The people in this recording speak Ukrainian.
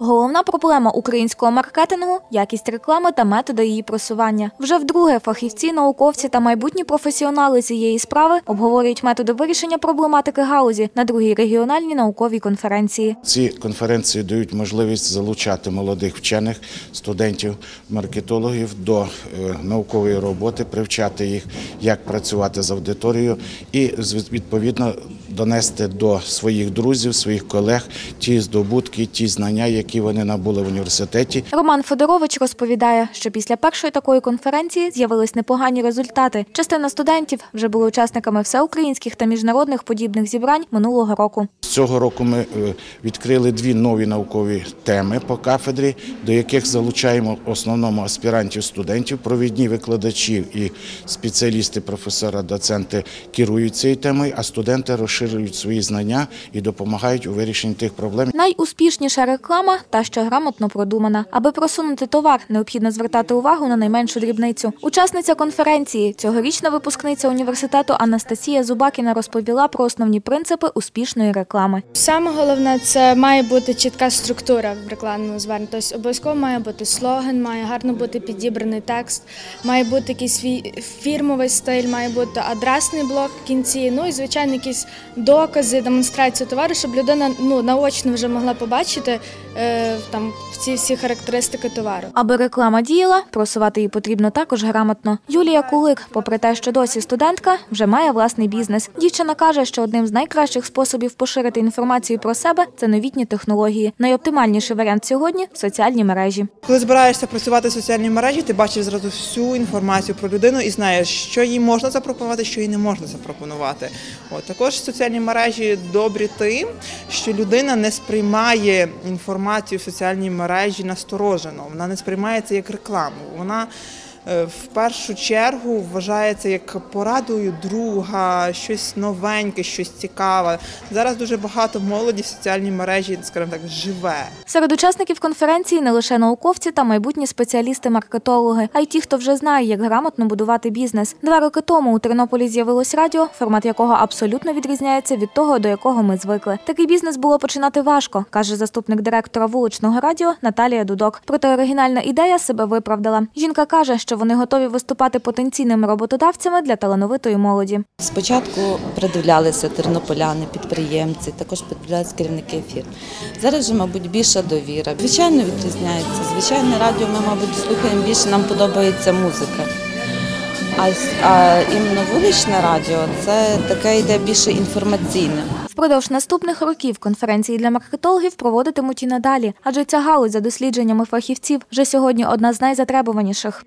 Oh, Головна проблема українського маркетингу якість реклами та методи її просування. Вже вдруге фахівці, науковці та майбутні професіонали цієї справи обговорюють методи вирішення проблематики галузі на другій регіональній науковій конференції. Ці конференції дають можливість залучати молодих вчених, студентів, маркетологів до е, наукової роботи, привчати їх, як працювати з аудиторією, і відповідно донести до своїх друзів, своїх колег ті здобутки, ті знання, які вони набули в університеті. Роман Федорович розповідає, що після першої такої конференції з'явились непогані результати. Частина студентів вже були учасниками всеукраїнських та міжнародних подібних зібрань минулого року. Цього року ми е, відкрили дві нові наукові теми по кафедрі, до яких залучаємо в основному аспірантів, студентів, провідні викладачі і спеціалісти, професора, доценти керують цією темою, а студенти розширюють свої знання і допомагають у вирішенні тих проблем, Найуспішніша реклама та що грамотно продумана. Аби просунути товар, необхідно звертати увагу на найменшу дрібницю. Учасниця конференції, цьогорічна випускниця університету Анастасія Зубакіна розповіла про основні принципи успішної реклами. Саме головне це має бути чітка структура в рекламному зверненні. Тобто обов'язково має бути слоган, має гарно бути підібраний текст, має бути якийсь свій фірмовий стиль, має бути адресний блок в кінці. Ну і звичайно, якісь докази, демонстрація товару, щоб людина ну наочно вже могла побачити е, там ці всі характеристики товару. Аби реклама діяла, просувати її потрібно також грамотно. Юлія Кулик, попри те, що досі студентка, вже має власний бізнес. Дівчина каже, що одним з найкращих способів поширити інформацію про себе це новітні технології. Найоптимальніший варіант сьогодні соціальні мережі. Коли збираєшся працювати в соціальній мережі, ти бачиш зразу всю інформацію про людину і знаєш, що їй можна запропонувати, що їй не можна запропонувати. От також соціальні мережі добрі тим, що людина не сприймає інформацію соціальній мережі насторожено. Вона не сприймається як рекламу. Вона в першу чергу вважається як порадою друга, щось новеньке, щось цікаве. Зараз дуже багато молоді в соціальній мережі, скажімо так, живе. Серед учасників конференції не лише науковці та майбутні спеціалісти-маркетологи, а й ті, хто вже знає, як грамотно будувати бізнес. Два роки тому у Тернополі з'явилось радіо, формат якого абсолютно відрізняється від того, до якого ми звикли. Такий бізнес було починати важко, каже заступник директора вуличного радіо Наталія Дудок. Проте оригінальна ідея себе виправдала. Жінка каже, що вони готові виступати потенційними роботодавцями для талановитої молоді. Спочатку придивлялися тернополяни, підприємці, також придивлялися керівники фірм. Зараз же, мабуть, більша довіра. Звичайно, відрізняється. Звичайне радіо ми, мабуть, слухаємо більше, нам подобається музика. А, а іменно вуличне радіо це таке йде більше інформаційне. Впродовж наступних років конференції для маркетологів проводитимуть і надалі, адже ця галузь за дослідженнями фахівців вже сьогодні одна з найзатребуваніших.